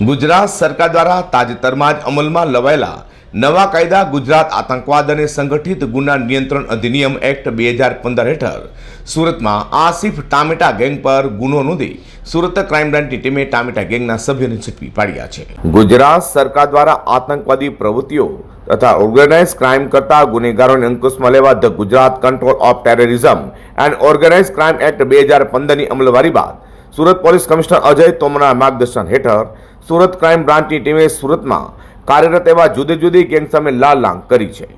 ગુજરાત સરકાર દ્વારા તાજેતરમાં જ અમલમાં લવાયેલા નવા કાયદા ગુજરાત આતંકવાદ અને સંગઠિત ગુના નિયંત્રણ અધિનિયમ એક્ટ બે હજાર પંદર હેઠળ સુરતમાં આસિફ ટામેટા ગેંગ પર ગુનો નોંધી સુરત ક્રાઇમ બ્રાન્ચની ટીમે ટામેટા ગેંગના સભ્યોને ઝડપી પાડ્યા છે. ગુજરાત સરકાર દ્વારા આતંકવાદી પ્રવૃત્તિઓ તથા ઓર્ગેનાઇઝ ક્રાઇમ કરતા ગુનેગારોને અંકુશમાં લેવા the Gujarat control of terrorism and organise crime act બે હજાર પંદરની અમલવારી બાદ સુરત પોલીસ કમિશનર અજય તોમરના માર્ગદર્શન હેઠળ સુરત ક્રાઇમ બ્રાન્ચની ટીમે સુરતમાં કાર્યરત એવા જુદી જુદી ગેંગ સામે લાલ લાંગ કરી છે.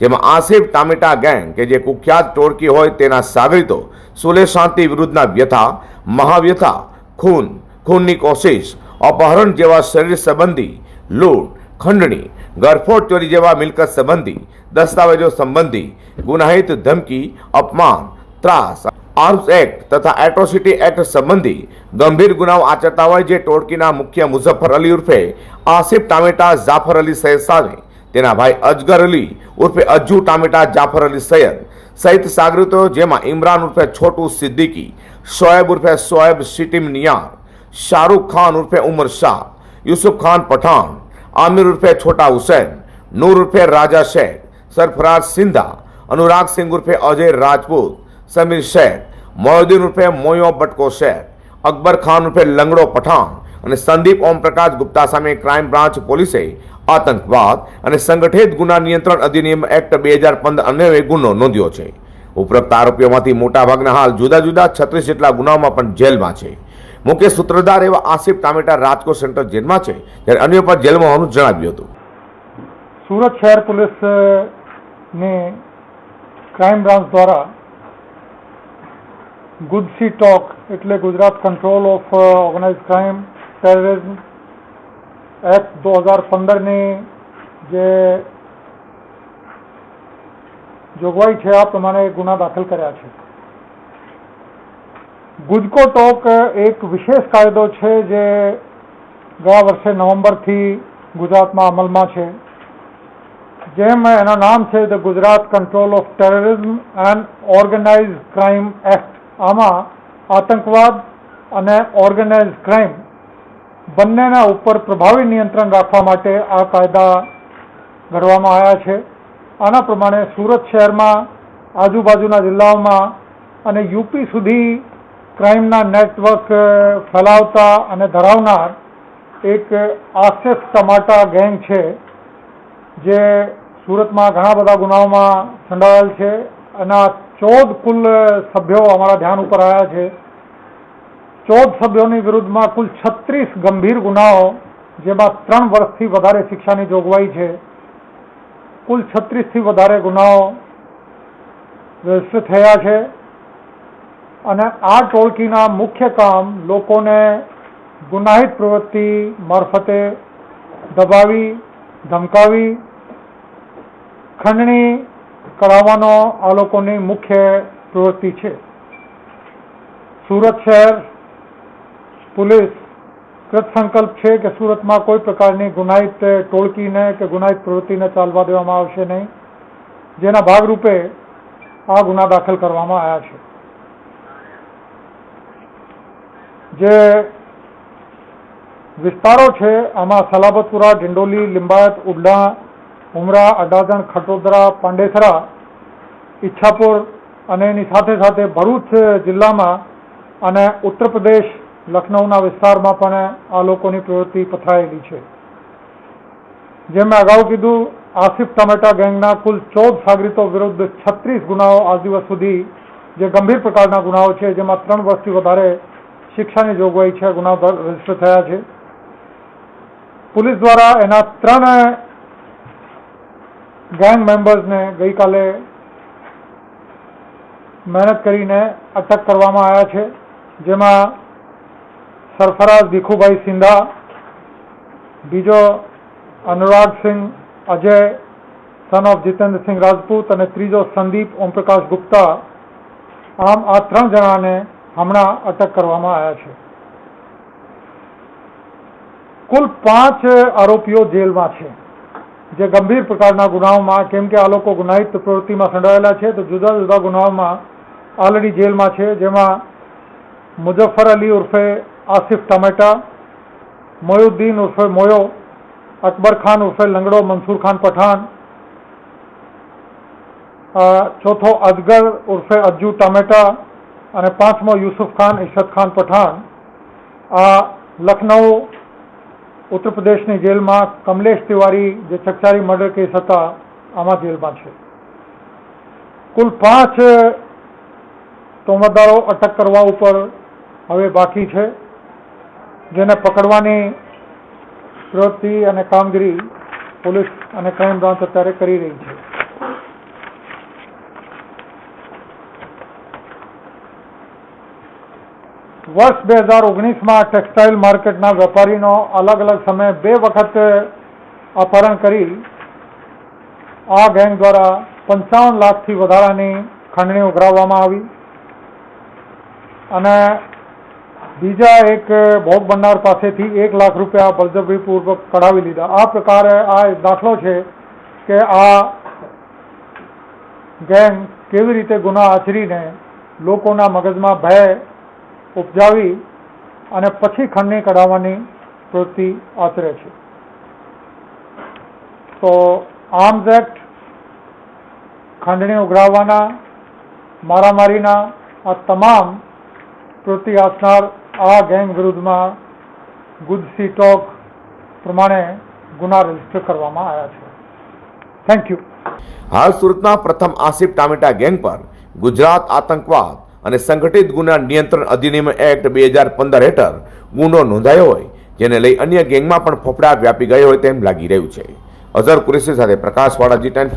જેમાં આસિફ ટામેટા ગેંગ, કે જે કુખ્યાત ટોળકી હોય તેના સાગરીતો, સુલે શાંતિ વિરુદ્ધના વ્યથા, મહાવ્યથા, ખૂન, ખૂનની કોશિશ, અપહરણ જેવા શરીર સંબંધી, લૂંટ, ખંડણી, ગરફોડ ચોરી જેવા મિલકત સંબંધી, દસ્તાવેજો સંબંધી, ગુનાહિત ધમકી, અપમાન, ત્રાસ આર્મ્સ એક્ટ તથા એટ્રોસિટી એક્ટ સંબંધી ગંભીર ગુનાઓ આચરતા હોય જે ટોળકીના મુખ્ય મુઝફ્ફર અલી ઉર્ફે આસિફ ટામેટા જાફર અલી સૈયદ સાથે તેના ભાઈ અજગર અલી ઉર્ફે અજ્જુ ટામેટા જાફર અલી સૈયદ સહિત સાગરીતો જેમાં ઇમરાન ઉર્ફે છોટુ સિદ્દીકી, શોએબ ઉર્ફે શોએબ સિટીમ નિયાર, શાહરૂખ ખાન ઉર્ફે ઉમર શાહ, યુસુફ ખાન પઠાણ, આમિર ઉર્ફે છોટા હુસૈન, નૂર ઉર્ફે રાજા શેખ સરફરાજ સિંધા, અનુરાગ સિંહ ઉર્ફે અજય રાજપૂત સમીર શેખ મોયુદ્દીન રૂપે મોયો બટકો શેખ અકબર ખાન રૂપે લંગડો પઠાણ અને સંદીપ ઓમપ્રકાશ ગુપ્તા સામે ક્રાઇમ બ્રાન્ચ પોલીસે આતંકવાદ અને સંગઠિત ગુના નિયંત્રણ અધિનિયમ એક્ટ બે હજાર પંદર અન્વયે ગુનો નોંધ્યો છે ઉપરોક્ત આરોપીઓમાંથી મોટાભાગના હાલ જુદા જુદા છત્રીસ જેટલા ગુનાઓમાં પણ જેલમાં છે. મુખ્ય સૂત્રધાર એવા આસિફ ટામેટા રાજકોટ સેન્ટ્રલ જેલમાં છે, જ્યારે અન્ય પર જેલમાં હોવાનું જણાવ્યું હતું. સુરત શહેર પોલીસ ને ક્રાઇમ બ્રાન્ચ દ્વારા ગુજસી ટોક એટલે Gujarat control of organise crime terrorism act દો હજાર પંદરની જે જોગવાઈ છે, આ પ્રમાણે ગુના દાખલ કર્યા છે. ગુજકો ટોક એક વિશેષ કાયદો છે જે ગયા વર્ષે નવેમ્બરથી ગુજરાતમાં અમલમાં છે. જેમ એનું નામ છે the Gujarat control of terrorism and organise crime act આમાં આતંકવાદ અને ઓર્ગેનાઇઝ ક્રાઇમ બંનેના ઉપર પ્રભાવી નિયંત્રણ રાખવા માટે આ કાયદા ઘડવામાં આવ્યા છે. આના પ્રમાણે સુરત શહેરમાં, આજુબાજુના જિલ્લાઓમાં અને યુપી સુધી ક્રાઇમના નેટવર્ક ફેલાવતા અને ધરાવનાર એક આસિફ ટમાટા ગેંગ છે, જે સુરતમાં ઘણા બધા ગુનાઓમાં સંડાયેલ છે. એના ચૌદ કુલ સભ્યો અમારા ધ્યાન ઉપર આવ્યા છે. ચૌદ સભ્યોની વિરુદ્ધમાં કુલ છત્રીસ ગંભીર ગુનાઓ, જેમાં ત્રણ વર્ષથી વધારે શિક્ષાની જોગવાઈ છે. કુલ છત્રીસથી વધારે ગુનાઓ રજિસ્ટર થયા છે. અને આ ટોળકીના મુખ્ય કામ લોકોને ગુનાહિત પ્રવૃત્તિ મારફતે દબાવી, ધમકાવી, ખંડણી કરાવવાનો આ લોકોની મુખ્ય પ્રવૃત્તિ છે. સુરત શહેર પોલીસ કૃત સંકલ્પ છે કે સુરતમાં કોઈ પ્રકારની ગુનાહિત ટોળકીને કે ગુનાહિત પ્રવૃત્તિને ચાલવા દેવામાં આવશે નહીં. જેના ભાગરૂપે આ ગુના દાખલ કરવામાં આવ્યા છે. જે વિસ્તારો છે, આમાં સલાબતપુરા, ડિંડોલી, લિંબાયત, ઉડલા ઉમરા, અડાજણ, ખટોદરા, પાંડેસરા, ઈચ્છાપુર અને એની સાથે સાથે ભરૂચ જિલ્લામાં અને ઉત્તર પ્રદેશ લખનૌના વિસ્તારમાં પણ આ લોકોની પ્રવૃત્તિ પથરાયેલી છે. જેમ મેં અગાઉ કીધું, આસિફ ટમેટા ગેંગના કુલ ચૌદ સાગરીતો વિરુદ્ધ છત્રીસ ગુનાઓ આજ દિવસ સુધી જે ગંભીર પ્રકારના ગુનાઓ છે, જેમાં ત્રણ વર્ષથી વધારે શિક્ષાની જોગવાઈ છે, ગુનાઓ રજિસ્ટર થયા છે. પોલીસ દ્વારા એના ત્રણ ગેંગ મેમ્બર્સને ગઈકાલે મહેનત કરીને અટક કરવામાં આવ્યા છે. જેમાં સરફરાઝ ભીખુભાઈ સિંધા, બીજો અનુરાગસિંહ અજય સન ઓફ જીતેન્દ્રસિંહ રાજપૂત અને ત્રીજો સંદીપ ઓમપ્રકાશ ગુપ્તા. આમ આ ત્રણ જણાને હમણાં અટક કરવામાં આવ્યા છે. કુલ પાંચ આરોપીઓ જેલમાં છે. જે ગંભીર પ્રકારના ગુનાઓમાં, કેમ કે આ લોકો ગુનાહિત પ્રવૃત્તિમાં સંડોવાયેલા છે, તો જુદા જુદા ગુનાઓમાં ઓલરેડી જેલમાં છે, જેમાં મુઝફ્ફર અલી ઉર્ફે આસિફ ટમેટા, મોયુદ્દીન ઉર્ફે મોયો, અકબર ખાન ઉર્ફે લંગડો, મનસુર ખાન પઠાણ ચોથો અજગર ઉર્ફે અજ્જુ ટામેટા અને પાંચમો યુસુફ ખાન ઇશદ ખાન પઠાણ. આ લખનઉ ઉત્તર પ્રદેશની જેલમાં કમલેશ તિવારી જે ચકચારી મર્ડર કેસ હતા, આમાં જેલમાં છે. કુલ પાંચ તોમતદારો અટક કરવા ઉપર હવે બાકી છે. જેને પકડવાની પ્રવૃત્તિ અને કામગીરી પોલીસ અને ક્રાઇમ બ્રાન્ચ અત્યારે કરી રહી છે. વર્ષ બે હજાર ઓગણીસમાં ટેક્સટાઇલ માર્કેટના વેપારીનો અલગ અલગ સમયે બે વખત અપહરણ કરી આ ગેંગ દ્વારા પંચાવન લાખથી વધારાની ખંડણી ઉઘરાવવામાં આવી. અને બીજા એક ભોગ બનનાર પાસેથી એક લાખ રૂપિયા બળજબરીપૂર્વક કઢાવી લીધા. આ પ્રકારે આ દાખલો છે કે આ ગેંગ કેવી રીતે ગુના આચરીને લોકોના મગજમાં ભય ઉપજાવી અને પછી ખંડણી કઢાવવાની પ્રવૃત્તિ આચરે છે. તો આર્મ્સ એક્ટ ખંડણી ઉઘરાવવાના, મારામારીના, આ તમામ પ્રવૃત્તિ આચનાર આ ગેંગ વિરુદ્ધમાં ગુજસી ટોક પ્રમાણે ગુના રજિસ્ટર કરવામાં આવ્યા છે. થેન્ક યુ હાલ સુરતના પ્રથમ આસિફ ટામેટા ગેંગ પર ગુજરાત આતંકવાદ અને સંગઠિત ગુના નિયંત્રણ અધિનિયમ એક્ટ બે હજાર પંદર હેઠળ ગુનો નોંધાયો હોય, જેને લઈ અન્ય ગેંગમાં પણ ફફડાટ વ્યાપી ગયો હોય તેમ લાગી રહ્યું છે. અઝર કુરેશી સાથે પ્રકાશવાળા જી ટેન